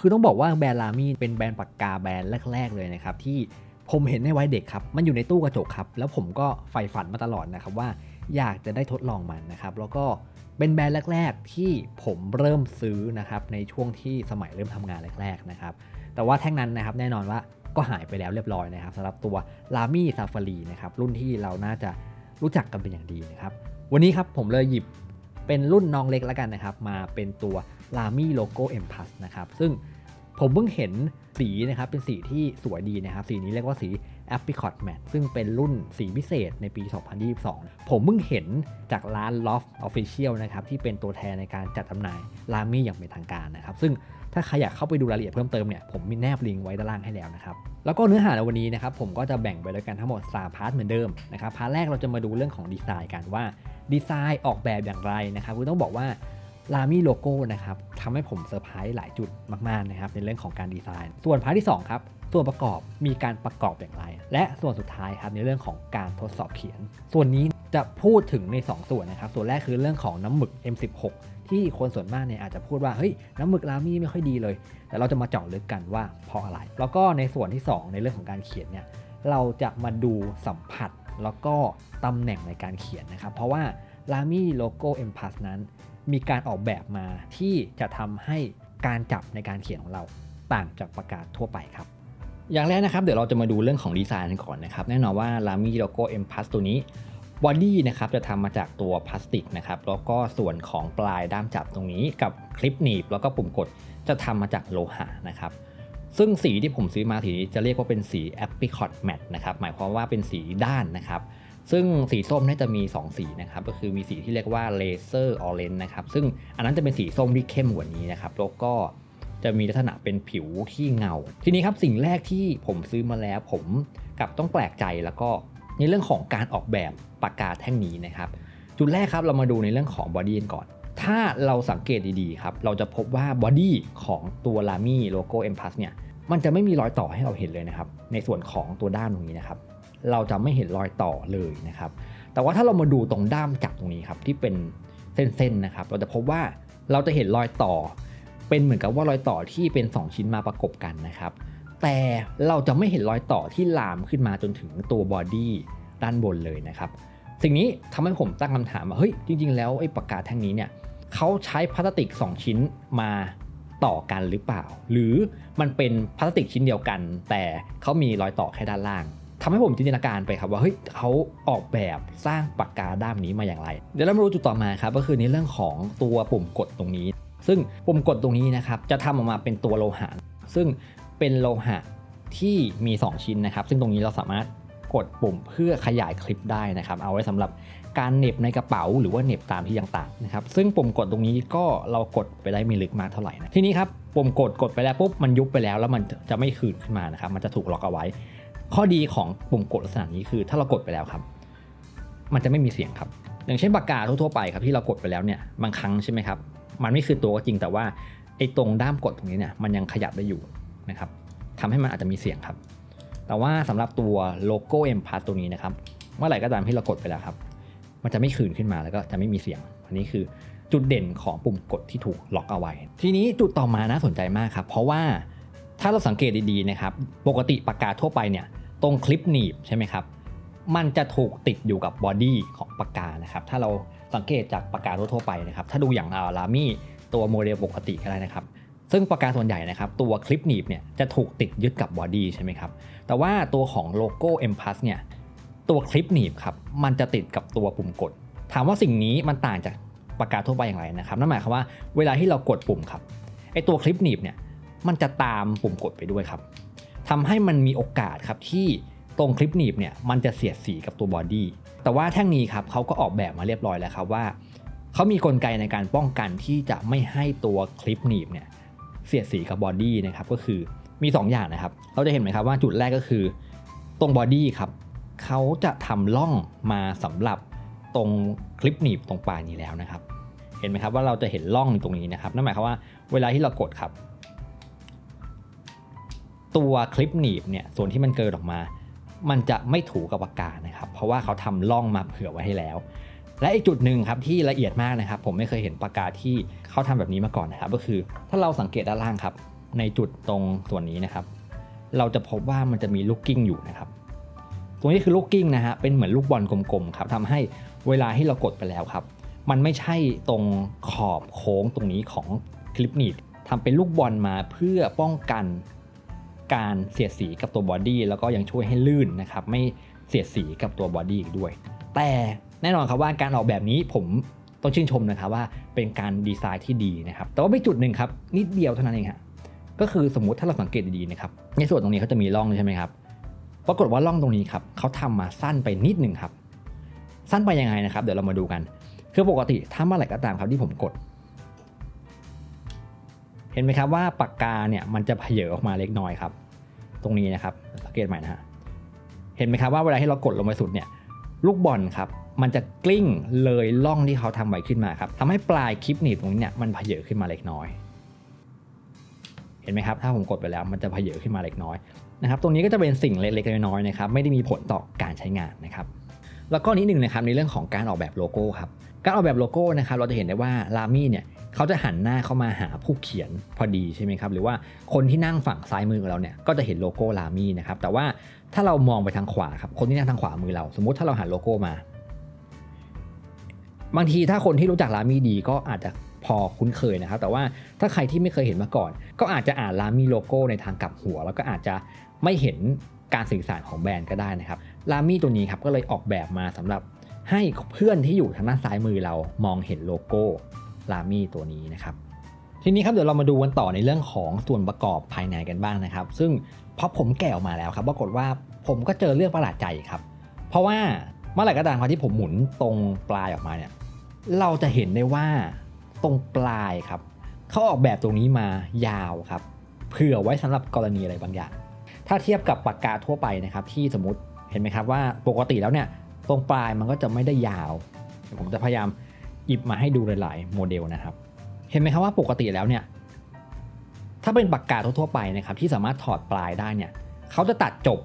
คือต้องบอกว่าแบรนด์ลามี่เป็นแบรนด์ปากกาแบรนด์แรก ๆ เลยนะครับ ที่ผมเห็นในวัยเด็กครับ มันอยู่ในตู้กระจกครับ แล้วผมก็ใฝ่ฝันมาตลอดนะครับว่าอยากจะได้ทดลองมันนะครับ แล้วก็เป็นแบรนด์แรก ๆ ที่ผมเริ่มซื้อนะครับในช่วงที่สมัยเริ่มทำงานแรก ๆ นะครับ แต่ว่าแท่งนั้นนะครับแน่นอนว่าก็หายไปแล้วเรียบร้อยนะครับสำหรับตัวลามี่ซาฟารีนะครับรุ่นที่เราน่าจะรู้จักกันเป็นอย่างดีนะครับวันนี้ครับผมเลยหยิบ เป็นรุ่นน้องเล็กแล้วกันนะครับ มาเป็นตัว l a m i Logo M Plus นะครับ ซึ่งผมเพิ่งเห็นสีนะครับ เป็นสีที่สวยดีนะครับ สีนี้เรียกว่าสี Apricot Matte ซึ่งเป็นรุ่นสีพิเศษในปี 2022 ผมเพิ่งเห็นจากร้าน Loft Official นะครับ ที่เป็นตัวแทนในการจัดจำหน่าย l a m i อย่างเป็นทางการนะครับ ซึ่ง ถ้าใครอยากเข้าไปดูรายละเอียดเพิ่มเติมเนี่ยผมมีแนบลิงก์ไว้ด้านล่างให้แล้วนะครับแล้วก็เนื้อหาในวันนี้นะครับผมก็จะแบ่งไปด้วยกันทั้งหมด3พาร์ทเหมือนเดิมนะครับพาร์ทแรกเราจะมาดูเรื่องของดีไซน์กันว่าดีไซน์ออกแบบอย่างไรนะครับคือต้องบอกว่าลามี่โลโก้นะครับทำให้ผมเซอร์ไพรส์หลายจุดมากๆนะครับในเรื่องของการดีไซน์ ส่วนพาร์ทที่2ครับส่วนประกอบมีการประกอบอย่างไร และส่วนสุดท้ายครับในเรื่องของการทดสอบเขียน ส่วนนี้จะพูดถึงใน 2 ส่วนนะครับ ส่วนแรกคือเรื่องของน้ำหมึก M16 ที่คนส่วนมากเนี่ยอาจจะพูดว่าเฮ้ยน้ำหมึกลามี่ไม่ค่อยดีเลย แต่เราจะมาเจาะลึกกันว่าเพราะอะไร แล้วก็ในส่วนที่ 2 ในเรื่องของการเขียนเนี่ยเราจะมาดูสัมผัสแล้วก็ตำแหน่งในการเขียนนะครับ เพราะว่าลามี่โลโก้ M Plus นั้น มีการออกแบบมาที่จะทำให้การจับในการเขียนของเราต่างจากประกาศทั่วไปครับอย่างแรกนะครับเดี๋ยวเราจะมาดูเรื่องของดีไซน์กันก่อนนะครับ แน่นอนว่า l a m i Logo M Plus ตัวนี้ บอดี้นะครับจะทำมาจากตัวพลาสติกนะครับแล้วก็ส่วนของปลายด้ามจับตรงนี้กับคลิปหนีบแล้วก็ปุ่มกดจะทำมาจากโลหะนะครับซึ่งสีที่ผมซื้อมาสีนี้จะเรียกว่าเป็นสี Apricot Matte นะครับหมายความว่าเป็นสีด้านนะครับ ซึ่งสีส้มน่าจะมี 2 สีนะครับก็คือมีสีที่เรียกว่า Laser Orange นนะครับซึ่งอันนั้นจะเป็นสีส้มที่เข้มกว่านี้นะครับแล้วก็จะมีลักษณะเป็นผิวที่เงา ทีนี้ครับสิ่งแรกที่ผมซื้อมาแล้วผมกับต้องแปลกใจแล้วก็ ในเรื่องของการออกแบบปากกาแท่งนี้นะครับจุดแรกครับเรามาดูในเรื่องของบอดี้ก่อน ถ้าเราสังเกตดีๆครับเราจะพบว่าบอดี้ของตัว Lamy Logo M Plus เนี่ยมันจะไม่มีรอยต่อให้เราเห็นเลยนะครับในส่วนของตัวด้านตรงนี้นะครับเราจะไม่เห็นรอยต่อเลยนะครับแต่ว่าถ้าเรามาดูตรงด้ามจับตรงนี้ครับที่เป็นเส้นๆนะครับเราจะพบว่าเราจะเห็นรอยต่อ เป็นเหมือนกับว่ารอยต่อที่เป็น 2 ชิ้นมาประกบกันนะครับ แต่เราจะไม่เห็นรอยต่อที่ลามขึ้นมาจนถึงตัวบอดี้ด้านบนเลยนะครับสิ่งนี้ทำให้ผมตั้งคำถามว่าเฮ้ยจริง ๆ แล้วไอ้ปากกาแท่งนี้เนี่ยเขาใช้พลาสติก 2 ชิ้นมาต่อกันหรือเปล่า หรือมันเป็นพลาสติกชิ้นเดียวกัน แต่เขามีรอยต่อแค่ด้านล่างทำให้ผมจินตนาการไปครับว่าเฮ้ยเขาออกแบบสร้างปากกาด้ามนี้มาอย่างไร เดี๋ยวเรามาดูจุดต่อมาครับก็คือในเรื่องของตัวปุ่มกดตรงนี้ ซึ่งปุ่มกดตรงนี้นะครับจะทำออกมาเป็นตัวโลหะซึ่ง เป็นโลหะที่มี 2 ชิ้นนะครับ ซึ่งตรงนี้เราสามารถกดปุ่มเพื่อขยายคลิปได้นะครับ เอาไว้สำหรับการเน็บในกระเป๋าหรือว่าเน็บตามที่ต่างๆนะครับ ซึ่งปุ่มกดตรงนี้ก็เรากดไปได้ไม่ลึกมากเท่าไหร่นะทีนี้ครับปุ่มกดกดไปแล้วปุ๊บมันยุบไปแล้วแล้วมันจะไม่คืนขึ้นมานะครับ มันจะถูกล็อกเอาไว้ ข้อดีของปุ่มกดลักษณะนี้คือ ถ้าเรากดไปแล้วครับ มันจะไม่มีเสียงครับ อย่างเช่นปากกาทั่วๆไปครับที่เรากดไปแล้วเนี่ยบางครั้งใช่ไหมครับมันไม่คือตัวก็จริงแต่ว่าไอ้ตรงด้ามกดตรงนี้เนี่ยมันยังขยับได้อยู่ นะครับทำให้มันอาจจะมีเสียงครับ แต่ว่าสำหรับตัวโลโก้ M Plus ตัวนี้นะครับ เมื่อไหร่ก็ตามที่เรากดไปแล้วครับ มันจะไม่คืนขึ้นมาแล้วก็จะไม่มีเสียง อันนี้คือจุดเด่นของปุ่มกดที่ถูกล็อกเอาไว้ ทีนี้จุดต่อมาน่าสนใจมากครับ เพราะว่าถ้าเราสังเกตดีๆนะครับ ปกติปากกาทั่วไปเนี่ย ตรงคลิปหนีบใช่ไหมครับ มันจะถูกติดอยู่กับบอดี้ของปากกานะครับ ถ้าเราสังเกตจากปากกาทั่วๆไปนะครับ ถ้าดูอย่างลามี่ตัวโมเดลปกติก็ได้นะครับ ซึ่งปากกาส่วนใหญ่นะครับตัวคลิปหนีบเนี่ยจะถูกติดยึดกับบอดี้ใช่ไหมครับแต่ว่าตัวของโลโก้ M Plus เนี่ยตัวคลิปหนีบครับมันจะติดกับตัวปุ่มกด ถามว่าสิ่งนี้มันต่างจากปากกาทั่วไปอย่างไรนะครับนั่นหมายความว่าเวลาที่เรากดปุ่มครับไอตัวคลิปหนีบเนี่ยมันจะตามปุ่มกดไปด้วยครับทำให้มันมีโอกาสครับที่ตรงคลิปหนีบเนี่ยมันจะเสียดสีกับตัวบอดี้แต่ว่าแท่งนี้ครับเขาก็ออกแบบมาเรียบร้อยแล้วครับว่าเขามีกลไกในการป้องกันที่จะไม่ให้ตัวคลิปหนีบเนี่ย เสียดสีกับบอดี้นะครับก็คือมี2ออย่างนะครับ เราจะเห็นไหมครับว่าจุดแรกก็คือ ตรงบอดี้ครับเขาจะทำล่องมาสำหรับตรงคลิปหนีบตรงปลายนี้แล้วนะครับ เห็นไหมครับว่าเราจะเห็นล่องตรงนี้นะครับนั่นหมายความว่าเวลาที่เรากดครับ ตัวคลิปหนีบเนี่ยส่วนที่มันเกินออกมา มันจะไม่ถูกับปากกานะครับ เพราะว่าเขาทำล่องมาเผื่อไว้ให้แล้ว และอีกจุดหนึ่งครับที่ละเอียดมากนะครับผมไม่เคยเห็นปากกาที่เขาทำแบบนี้มาก่อนนะครับก็คือถ้าเราสังเกตด้านล่างครับ ในจุดตรงส่วนนี้นะครับ เราจะพบว่ามันจะมีลูกกิ้งอยู่นะครับตรงนี้คือลูกกิ้งนะฮะเป็นเหมือนลูกบอลกลมๆครับทำให้เวลาที่เรากดไปแล้วครับ มันไม่ใช่ตรงขอบโค้งตรงนี้ของคลิปหนีบทำเป็นลูกบอลมาเพื่อป้องกันการเสียดสีกับตัวบอดี้แล้วก็ยังช่วยให้ลื่นนะครับไม่เสียดสีกับตัวบอดี้อีกด้วย แต่ แน่นอนครับว่าการออกแบบนี้ผมต้องชื่นชมนะครับว่าเป็นการดีไซน์ที่ดีนะครับ แต่ว่ามีจุดหนึ่งครับนิดเดียวเท่านั้นเองฮะก็คือสมมติถ้าเราสังเกตดีๆนะครับในส่วนตรงนี้เขาจะมีร่องใช่ไหมครับปรากฏว่าร่องตรงนี้ครับเขาทำมาสั้นไปนิดหนึ่งครับ สั้นไปยังไงนะครับ เดี๋ยวเรามาดูกัน คือปกติถ้าเมื่อไหร่ก็ตามครับที่ผมกด เห็นไหมครับว่าปากกาเนี่ยมันจะเผยออกมาเล็กน้อยครับ ตรงนี้นะครับสังเกตใหม่นะฮะเห็นไหมครับว่าเวลาที่เรากดลงไปสุดเนี่ยลูกบอลครับ มันจะกลิ้งเลยล่องที่เขาทำไว้ขึ้นมาครับทำให้ปลายคลิปหนีบตรงนี้เนี่ยมันเผยขึ้นมาเล็กน้อย เห็นไหมครับ ถ้าผมกดไปแล้วมันจะเผยขึ้นมาเล็กน้อยนะครับตรงนี้ก็จะเป็นสิ่งเล็กๆน้อยๆนะครับไม่ได้มีผลต่อการใช้งานนะครับแล้วก็นิดหนึ่งนะครับในเรื่องของการออกแบบโลโก้ครับการออกแบบโลโก้นะครับเราจะเห็นได้ว่าลามี่เนี่ยเขาจะหันหน้าเข้ามาหาผู้เขียนพอดีใช่ไหมครับหรือว่าคนที่นั่งฝั่งซ้ายมือของเราเนี่ยก็จะเห็นโลโก้ลามี่นะครับแต่ว่าถ้าเรามองไปทางขวาครับคนที่นั่งทางขวามือเรา สมมติถ้าเราหันโลโก้มา บางทีถ้าคนที่รู้จักลามี่ดีก็อาจจะพอคุ้นเคยนะครับ แต่ว่าถ้าใครที่ไม่เคยเห็นมาก่อน ก็อาจจะอ่านลามี่โลโก้ในทางกลับหัว แล้วก็อาจจะไม่เห็นการสื่อสารของแบรนด์ก็ได้นะครับลามี่ตัวนี้ครับก็เลยออกแบบมาสำหรับให้เพื่อนที่อยู่ทางด้านซ้ายมือเรามองเห็นโลโก้ลามี่ตัวนี้นะครับทีนี้ครับเดี๋ยวเรามาดูกันต่อในเรื่องของส่วนประกอบภายในกันบ้างนะครับ ซึ่งพอผมแกะออกมาแล้วครับปรากฏว่าผมก็เจอเรื่องประหลาดใจครับ เพราะว่า มื่อไหร่ก็ตามครับที่ผมหมุนตรงปลายออกมาเนี่ยเราจะเห็นได้ว่าตรงปลายครับเขาออกแบบตรงนี้มายาวครับ เผื่อไว้สำหรับกรณีอะไรบางอย่าง ถ้าเทียบกับปากกาทั่วไปนะครับ ที่สมมติเห็นไหมครับว่าปกติแล้วเนี่ยตรงปลายมันก็จะไม่ได้ยาว ผมจะพยายามหยิบมาให้ดูหลาย ๆ โมเดลนะครับ เห็นไหมครับว่าปกติแล้วเนี่ยถ้าเป็นปากกาทั่วๆไปนะครับที่สามารถถอดปลายได้เนี่ยเขาจะตัดจบ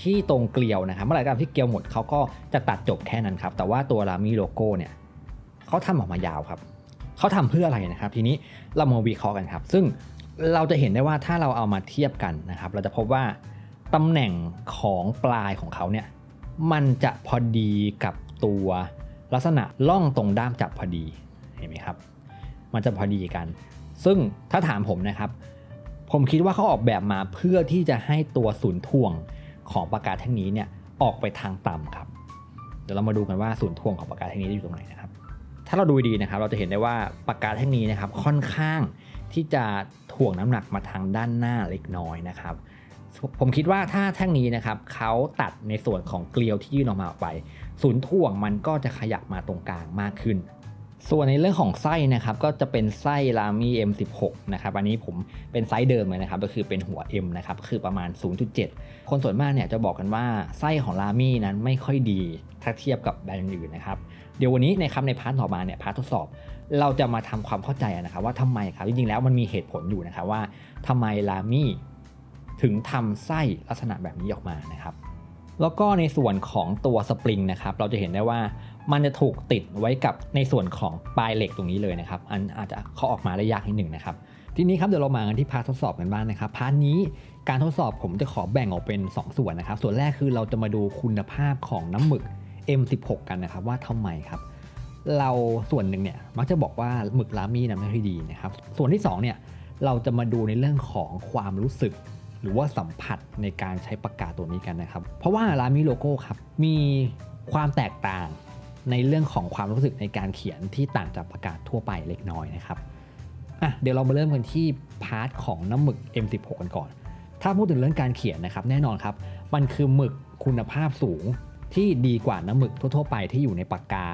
ที่ตรงเกลียวนะครับเมื่อไหร่ก็ตามที่เกลียวหมดเขาก็จะตัดจบแค่นั้นครับแต่ว่าตัวรามีโลโก้เนี่ยเขาทำออกมายาวครับเขาทำเพื่ออะไรนะครับ ทีนี้เรามาวิเคราะห์กันครับ ซึ่งเราจะเห็นได้ว่าถ้าเราเอามาเทียบกันนะครับ เราจะพบว่าตำแหน่งของปลายของเขาเนี่ยมันจะพอดีกับตัวลักษณะล่องตรงด้ามจับพอดีเห็นไหมครับ มันจะพอดีกัน ซึ่งถ้าถามผมนะครับ ผมคิดว่าเขาออกแบบมาเพื่อที่จะให้ตัวศูนย์ถ่วง ของปากกาแท่งนี้เนี่ยออกไปทางต่ำครับเดี๋ยวเรามาดูกันว่าศูนย์ถ่วงของปากกาแท่งนี้อยู่ตรงไหนนะครับ ถ้าเราดูดีนะครับ เราจะเห็นได้ว่าปากกาแท่งนี้นะครับค่อนข้างที่จะถ่วงน้ำหนักมาทางด้านหน้าเล็กน้อยนะครับ ผมคิดว่าถ้าแท่งนี้นะครับเขาตัดในส่วนของเกลียวที่ยื่นออกมาออกไป ศูนย์ถ่วงมันก็จะขยับมาตรงกลางมากขึ้น ส่วนในเรื่องของไส้นะครับก็จะเป็นไส้รามี่ M16 นะครับอันนี้ผมเป็นไซส์เดิมเลยนะครับก็คือเป็นหัว M นะครับคือประมาณ 0.7 คนส่วนมากเนี่ยจะบอกกันว่าไส้ของรามี่นั้นไม่ค่อยดีถ้าเทียบกับแบรนด์อื่นนะครับเดี๋ยววันนี้นะครับในพาร์ทต่อมาเนี่ยพาร์ททดสอบ เราจะมาทำความเข้าใจนะครับว่าทำไมครับจริงๆแล้วมันมีเหตุผลอยู่นะครับว่าทำไมรามี่ถึงทำไส้ลักษณะแบบนี้ออกมานะครับแล้วก็ในส่วนของตัวสปริงนะครับเราจะเห็นได้ว่า มันจะถูกติดไว้กับในส่วนของปลายเหล็กตรงนี้เลยนะครับ อันอาจจะเขาออกมาได้ยากนิดหนึ่งนะครับ ทีนี้ครับเดี๋ยวเรามากันที่พาร์ททดสอบกันบ้างนะครับ พาร์ทนี้การทดสอบผมจะขอแบ่งออกเป็น 2 ส่วนนะครับ ส่วนแรกคือเราจะมาดูคุณภาพของน้ำหมึก M16 กันนะครับว่าทำไมครับ เราส่วนหนึ่งเนี่ยมักจะบอกว่าหมึกลามี่นะไม่ค่อยดีนะครับ ส่วนที่2เนี่ยเราจะมาดูในเรื่องของความรู้สึกหรือว่าสัมผัสในการใช้ปากกาตัวนี้กันนะครับ เพราะว่าลามิโลโก้ครับ มีความแตกต่าง ในเรื่องของความรู้สึกในการเขียนที่ต่างจากปากกาทั่วไปเล็กน้อยนะครับอะเดี๋ยวเรามาเริ่มกันที่พาร์ทของน้ำหมึก M16 กันก่อน ถ้าพูดถึงเรื่องการเขียนนะครับ แน่นอนครับ มันคือหมึกคุณภาพสูงที่ดีกว่าน้ำหมึกทั่วๆไปที่อยู่ในปากกา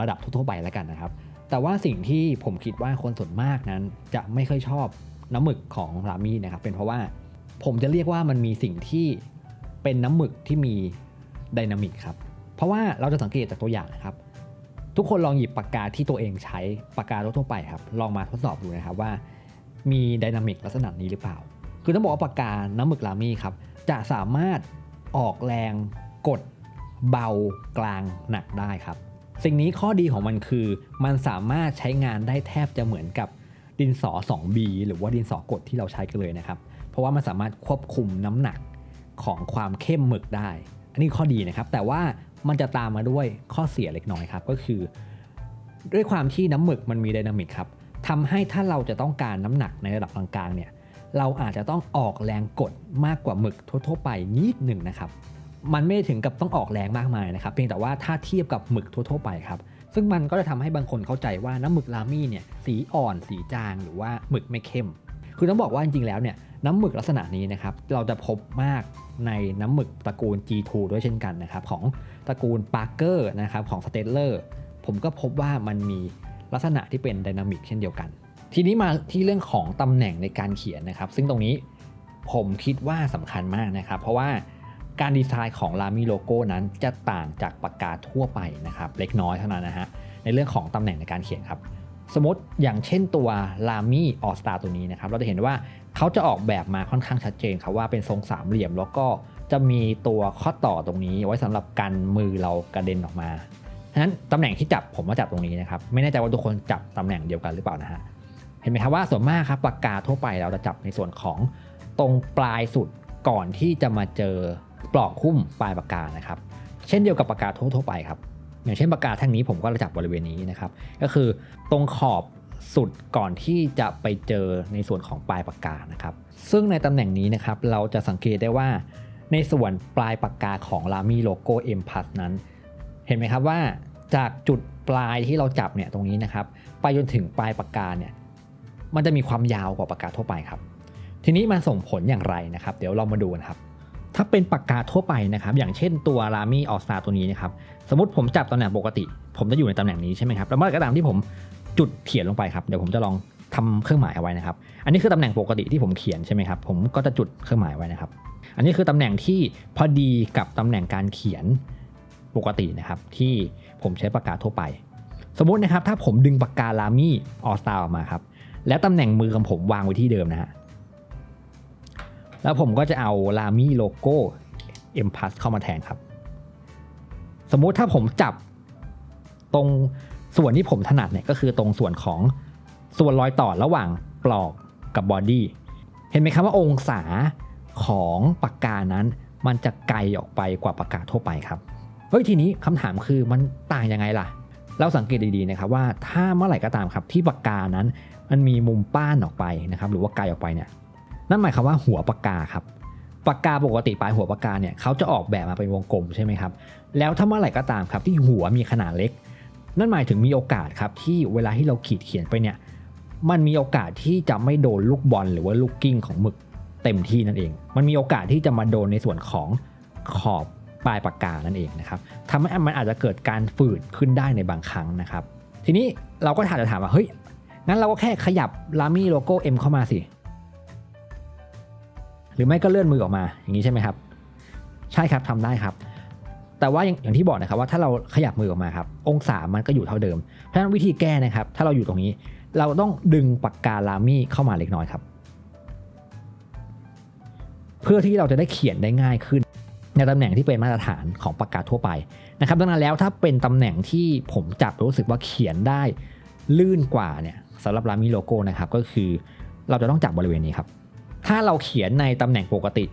ระดับทั่วๆไปแล้วกันนะครับ แต่ว่าสิ่งที่ผมคิดว่าคนส่วนมากนั้น จะไม่ค่อยชอบน้ำหมึกของรามีนะครับเป็นเพราะว่าผมจะเรียกว่ามันมีสิ่งที่เป็นน้ำหมึกที่มีไดนามิกครับ เพราะว่าเราจะสังเกตจากตัวอย่างนะครับ ทุกคนลองหยิบปากกาที่ตัวเองใช้ปากกาทั่วไปครับ ลองมาทดสอบดูนะครับว่า มีไดนามิกลักษณะนี้หรือเปล่า คือต้องบอกว่าปากกาน้ำหมึกรามี่ครับจะสามารถออกแรงกดเบากลางหนักได้ครับ สิ่งนี้ข้อดีของมันคือ มันสามารถใช้งานได้แทบจะเหมือนกับดินสอ 2B หรือว่าดินสอกดที่เราใช้กันเลยนะครับ เพราะว่ามันสามารถควบคุมน้ำหนักของความเข้มหมึกได้ อันนี้ข้อดีนะครับ แต่ว่า มันจะตามมาด้วยข้อเสียเล็กน้อยครับ ก็คือ ด้วยความที่น้ำหมึกมันมีไดนามิกครับทำให้ถ้าเราจะต้องการน้ำหนักในระดับกลางๆเนี่ยเราอาจจะต้องออกแรงกดมากกว่าหมึกทั่วๆไปนิดหนึ่งนะครับมันไม่ถึงกับต้องออกแรงมากมายนะครับ เพียงแต่ว่าถ้าเทียบกับหมึกทั่วๆไปครับ ซึ่งมันก็จะทำให้บางคนเข้าใจว่าน้ำหมึกรามี่เนี่ยสีอ่อนสีจางหรือว่าหมึกไม่เข้ม คือต้องบอกว่าจริงๆแล้วเนี่ย น้ำหมึกลักษณะนี้นะครับเราจะพบมากในน้ำหมึกตระกูล G2 ด้วยเช่นกันนะครับของตระกูล Parker นะครับของ Stellar ผมก็พบว่ามันมีลักษณะที่เป็นไดนามิกเช่นเดียวกัน ทีนี้มาที่เรื่องของตำแหน่งในการเขียนนะครับ ซึ่งตรงนี้ผมคิดว่าสำคัญมากนะครับ เพราะว่าการดีไซน์ของ Lamy Logo นั้นจะต่างจากปากกาทั่วไปนะครับ เล็กน้อยเท่านั้นนะฮะในเรื่องของตำแหน่งในการเขียนครับ สมมติอย่างเช่นตัว Lamy All Star ตัวนี้นะครับ เราจะเห็นว่า เขาจะออกแบบมาค่อนข้างชัดเจนครับว่าเป็นทรงสามเหลี่ยม แล้วก็จะมีตัวข้อต่อตรงนี้ ไว้สำหรับกันมือเรากระเด็นออกมาฉะนั้นตำแหน่งที่จับผมว่าจับตรงนี้นะครับไม่แน่ใจว่าทุกคนจับตำแหน่งเดียวกันหรือเปล่านะฮะเห็นไหมครับว่าส่วนมากครับปากกาทั่วไปเราจะจับในส่วนของตรงปลายสุดก่อนที่จะมาเจอปลอกหุ้มปลายปากกานะครับ เช่นเดียวกับปากกาทั่วๆไปครับอย่างเช่นปากกาแท่งนี้ผมก็จะจับบริเวณนี้นะครับ ก็คือตรงขอบ สุดก่อนที่จะไปเจอในส่วนของปลายปากกานะครับ ซึ่งในตำแหน่งนี้นะครับเราจะสังเกตได้ว่า ในส่วนปลายปากกาของ Lamy Logo M นั้น เห็นไหมครับว่าจากจุดปลายที่เราจับเนี่ยตรงนี้นะครับ ไปจนถึงปลายปากกาเนี่ยมันจะมีความยาวกว่าปากกาทั่วไปครับ ทีนี้มันส่งผลอย่างไรนะครับ เดี๋ยวเรามาดูกันครับ ถ้าเป็นปากกาทั่วไปนะครับ อย่างเช่นตัว Lamy All Star ตัวนี้นะครับ สมมติผมจับตำแหน่งปกติ ผมจะอยู่ในตำแหน่งนี้ใช่ไหมครับ แล้วเมื่อไหร่ก็ตามที่ผม จุดเขียนลงไปครับเดี๋ยวผมจะลองทำเครื่องหมายเอาไว้นะครับ อันนี้คือตำแหน่งปกติที่ผมเขียนใช่ไหมครับ ผมก็จะจุดเครื่องหมายไว้นะครับ อันนี้คือตำแหน่งที่พอดีกับตำแหน่งการเขียนปกตินะครับ ที่ผมใช้ปากกาทั่วไป สมมตินะครับ ถ้าผมดึงปากกาลามี่ออสตาออกมาครับ แล้วตำแหน่งมือของผมวางไว้ที่เดิมนะฮะ แล้วผมก็จะเอาลามี่โลโก้ M Plus เข้ามาแทนครับ สมมุติถ้าผมจับตรง ส่วนที่ผมถนัดเนี่ยก็คือตรงส่วนของส่วนรอยต่อระหว่างปลอกกับบอดี้เห็นไหมครับว่าองศาของปากกานั้น มันจะไกลออกไปกว่าปากกาทั่วไปครับเฮ้ยทีนี้คำถามคือมันต่างยังไงล่ะ เราสังเกตดีๆนะครับว่าถ้าเมื่อไหร่ก็ตามครับที่ปากกานั้น มันมีมุมป้านออกไปนะครับหรือว่าไกลออกไปเนี่ยนั่นหมายความว่าหัวปากกาครับปากกาปกติปลายหัวปากกาเนี่ยเขาจะออกแบบมาเป็นวงกลมใช่ไหมครับแล้วถ้าเมื่อไหร่ก็ตามครับที่หัวมีขนาดเล็ก นั่นหมายถึงมีโอกาสครับที่เวลาที่เราขีดเขียนไปเนี่ยมันมีโอกาสที่จะไม่โดนลูกบอลหรือว่าลูกกิ้งของหมึกเต็มที่นั่นเอง มันมีโอกาสที่จะมาโดนในส่วนของขอบปลายปากกานั่นเองนะครับทำให้มันอาจจะเกิดการฝืดขึ้นได้ในบางครั้งนะครับ ทีนี้เราก็ถามจะถามว่าเฮ้ยงั้นเราก็แค่ขยับลามี่โลโก้ M เข้ามาสิ หรือไม่ก็เลื่อนมือออกมาอย่างนี้ใช่ไหมครับ ใช่ครับทำได้ครับ แต่ว่าอย่างที่บอกนะครับว่าถ้าเราขยับมือออกมาครับองศามันก็อยู่เท่าเดิม เพราะฉะนั้นวิธีแก้นะครับ ถ้าเราอยู่ตรงนี้ เราต้องดึงปากกาลามี่เข้ามาเล็กน้อยครับ เพื่อที่เราจะได้เขียนได้ง่ายขึ้น ในตำแหน่งที่เป็นมาตรฐานของปากกาทั่วไปนะครับ ดังนั้นแล้วถ้าเป็นตำแหน่งที่ผมจับรู้สึกว่าเขียนได้ลื่นกว่าเนี่ยสำหรับลามิโลโก้นะครับก็คือเราจะต้องจับบริเวณนี้ครับ ถ้าเราเขียนในตำแหน่งปกติ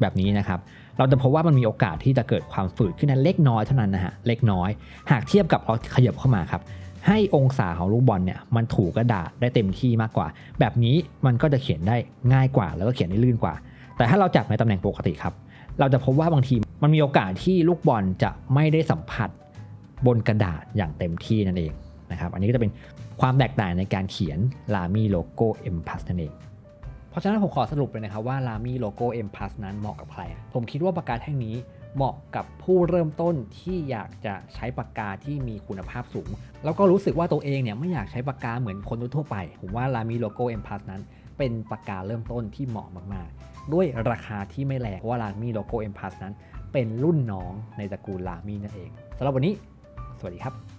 แบบนี้นะครับ เราจะพบว่ามันมีโอกาสที่จะเกิดความฝืดขึ้นนั้นเล็กน้อยเท่านั้นนะฮะเล็กน้อย หากเทียบกับเราขยับเข้ามาครับให้องศาของลูกบอลเนี่ยมันถูกกระดาษได้เต็มที่มากกว่า แบบนี้มันก็จะเขียนได้ง่ายกว่า แล้วก็เขียนได้ลื่นกว่า แต่ถ้าเราจับในตำแหน่งปกติครับ เราจะพบว่าบางทีมันมีโอกาสที่ลูกบอลจะไม่ได้สัมผัสบนกระดาษอย่างเต็มที่นั่นเองนะครับ อันนี้ก็จะเป็นความแตกต่างในการเขียน Lamy Logo M Plus นั่นเอง ราะฉะนั้นผมขอสรุปเลยนะครับว่า Lamy Logo M Plus นั้นเหมาะกับใคร ผมคิดว่าปากกาแท่งนี้เหมาะกับผู้เริ่มต้นที่อยากจะใช้ปากกาที่มีคุณภาพสูง แล้วก็รู้สึกว่าตัวเองเนี่ยไม่อยากใช้ปากกาเหมือนคนทั่วไป ผมว่า Lamy Logo M Plus นั้น เป็นปากกาเริ่มต้นที่เหมาะมากๆ ด้วยราคาที่ไม่แรงเพราะว่า Lamy Logo M Plus นั้น เป็นรุ่นน้องในตระกูล Lamy นั่นเองสำหรับวันนี้ สวัสดีครับ